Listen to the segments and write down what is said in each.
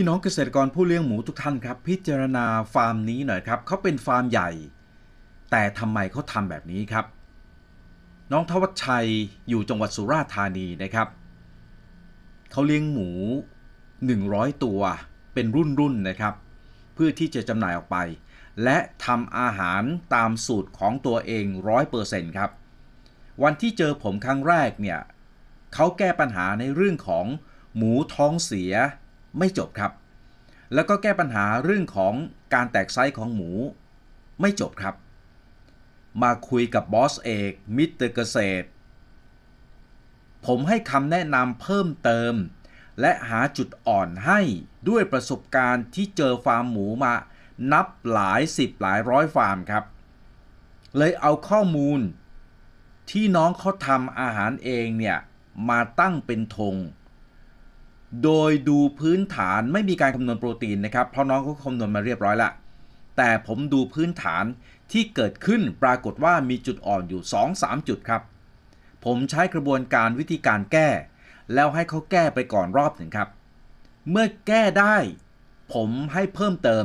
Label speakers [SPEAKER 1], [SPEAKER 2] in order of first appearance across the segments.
[SPEAKER 1] พี่น้องเกษตรกรผู้เลี้ยงหมูทุกท่านครับ พิจารณาฟาร์มนี้หน่อยครับเขาเป็นฟาร์มใหญ่ แต่ทำไมเขาทำแบบนี้ครับ น้องทวัชชัยอยู่จังหวัดสุราษฎร์ธานีนะครับเขาเลี้ยงหมู 100 ตัวเป็นรุ่นๆนะครับ เพื่อที่จะจำหน่ายออกไป และทำอาหารตามสูตรของตัวเอง 100%ครับ วันที่เจอผมครั้งแรกเนี่ยเขาแก้ปัญหาในเรื่องของหมูท้องเสีย ไม่จบครับ แล้วก็แก้ปัญหาเรื่องของการแตกไซส์ของหมู ไม่จบครับ มาคุยกับบอสเอกมิสเตอร์เกษตร ผมให้คำแนะนำเพิ่มเติม และหาจุดอ่อนให้ด้วยประสบการณ์ที่เจอฟาร์มหมูมานับหลายสิบหลายร้อยฟาร์มครับ เลยเอาข้อมูลที่น้องเขาทำอาหารเองเนี่ย มาตั้งเป็นธง โดยดูพื้นฐานไม่มีการคำนวณโปรตีนนะครับ เพราะน้องเขาคำนวณมาเรียบร้อยละแต่ผมดูพื้นฐานที่เกิดขึ้นปรากฏว่ามีจุดอ่อนอยู่ 2-3 จุดครับ ผมใช้กระบวนการวิธีการแก้ แล้วให้เขาแก้ไปก่อนรอบหนึ่งครับ เมื่อแก้ได้ ผมให้เพิ่มเติม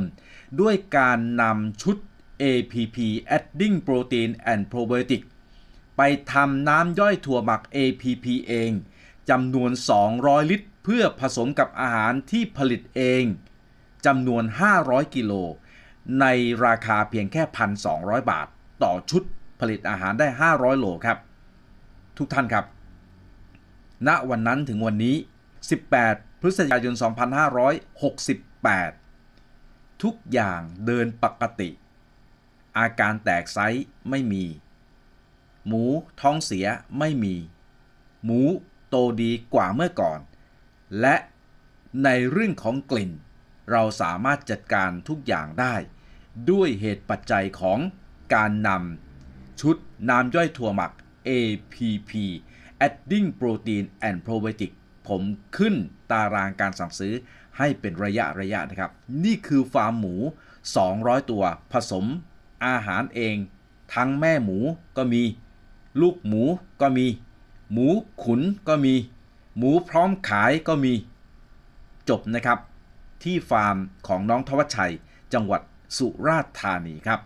[SPEAKER 1] ด้วยการนำชุด APP Adding Protein and Probiotic ไปทำน้ำย่อยถั่วหมัก APP เอง จำนวน 200 ลิตร เพื่อผสมกับอาหารที่ผลิตเองจำนวน 500 กิโล ในราคาเพียงแค่ 1,200 บาท ต่อชุดผลิตอาหารได้ 500 โลครับ ทุกท่านครับ ณวันนั้นถึงวันนี้ 18 พฤศจิกายน 2568 ทุกอย่างเดินปกติ อาการแตกไซส์ไม่มี หมูท้องเสียไม่มี หมู โตดีกว่าเมื่อก่อน และในเรื่องของกลิ่น เราสามารถจัดการทุกอย่างได้ ด้วยเหตุปัจจัยของการนำชุดน้ำย่อยถั่วหมัก APP Adding Protein and Probiotic ผมขึ้นตารางการสั่งซื้อให้เป็นระยะระยะนะครับ นี่คือฟาร์มหมู 200 ตัวผสมอาหารเอง ทั้งแม่หมูก็มี ลูกหมูก็มี หมูขุนก็มี หมูพร้อมขายก็มี จบนะครับ ที่ฟาร์มของน้องทวัชชัย จังหวัดสุราษฎร์ธานีครับ